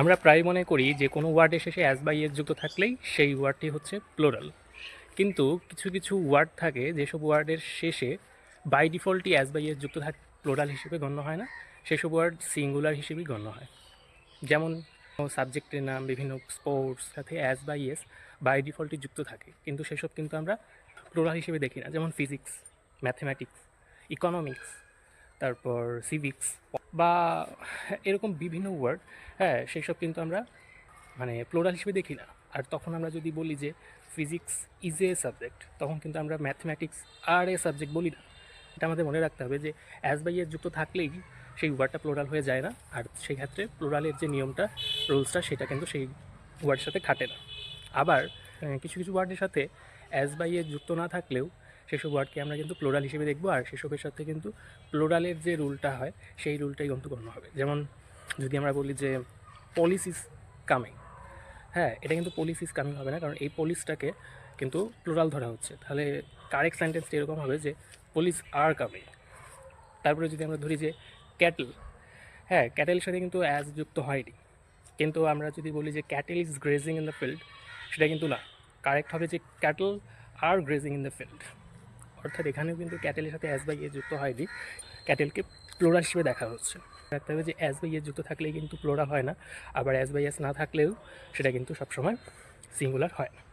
আমরা প্রায় মনে করি যে কোনো ওয়ার্ডের শেষে অ্যাজ বাই এস যুক্ত থাকলেই সেই ওয়ার্ডটি হচ্ছে প্লোরাল কিন্তু কিছু কিছু ওয়ার্ড থাকে যেসব ওয়ার্ডের শেষে বাই ডিফল্টই অ্যাজ বাই এস যুক্ত থাক প্লোরাল হিসেবে গণ্য হয় না, সেসব ওয়ার্ড সিঙ্গুলার হিসেবেই গণ্য হয়। যেমন সাবজেক্টের নাম, বিভিন্ন স্পোর্টস সাথে অ্যাজ বাই এস বাই ডিফল্টই যুক্ত থাকে, কিন্তু সেসব কিন্তু আমরা প্লোরাল হিসেবে দেখি না। যেমন ফিজিক্স ম্যাথমেটিক্স ইকোনমিক্স তারপর সিভিক্স বা এরকম বিভিন্ন ওয়ার্ড হ্যাঁ সেই সব কিন্তু আমরা মানে প্লোরাল হিসেবে দেখি না। আর তখন আমরা যদি বলি যে ফিজিক্স ইজ এ সাবজেক্ট তখন কিন্তু আমরা ম্যাথমেটিক্স আর এ সাবজেক্ট বলি না। এটা আমাদের মনে রাখতে হবে যে অ্যাজ বাই এর যুক্ত থাকলেই সেই ওয়ার্ডটা প্লোরাল হয়ে যায় না, আর সেই ক্ষেত্রে প্লোরালের যে নিয়মটা রুলসটা সেটা কিন্তু সেই ওয়ার্ডের সাথে খাটে না। আবার কিছু কিছু ওয়ার্ডের সাথে অ্যাজ বাই এর যুক্ত না থাকলেও সেসব ওয়ার্ডকে আমরা কিন্তু প্লোরাল হিসেবে দেখব, আর সেসবের সাথে কিন্তু প্লোরালের যে রুলটা হয়, সেই রুলটাই কিন্তু গণ্য হবে। যেমন যদি আমরা বলি যে পলিস ইজ কামিং হ্যাঁ এটা কিন্তু পলিস ইজ কামিং হবে না, কারণ এই পলিসটাকে কিন্তু প্লোরাল ধরা হচ্ছে। তাহলে কারেক্ট সেন্টেন্সটা এরকম হবে যে পুলিশ আর কামিং তারপরে যদি আমরা ধরি যে ক্যাটেল হ্যাঁ ক্যাটেলের সাথে কিন্তু অ্যাজ যুক্ত হয়নি। কিন্তু আমরা যদি বলি যে cattle is grazing in the field সেটা কিন্তু না। কারেক্ট হবে যে cattle are grazing in the field অর্থাৎ এখানেও কিন্তু ক্যাটেলের সাথে অ্যাস বাই এ যুক্ত হয়নি। ক্যাটেলকে প্লোরা হিসেবে দেখা হচ্ছে। রাখতে হবে যে অ্যাস বাই এ যুক্ত থাকলেই কিন্তু প্লোরা হয় না। আবার অ্যাস বাই এস না থাকলেও সেটা কিন্তু সবসময় সিঙ্গুলার হয় না।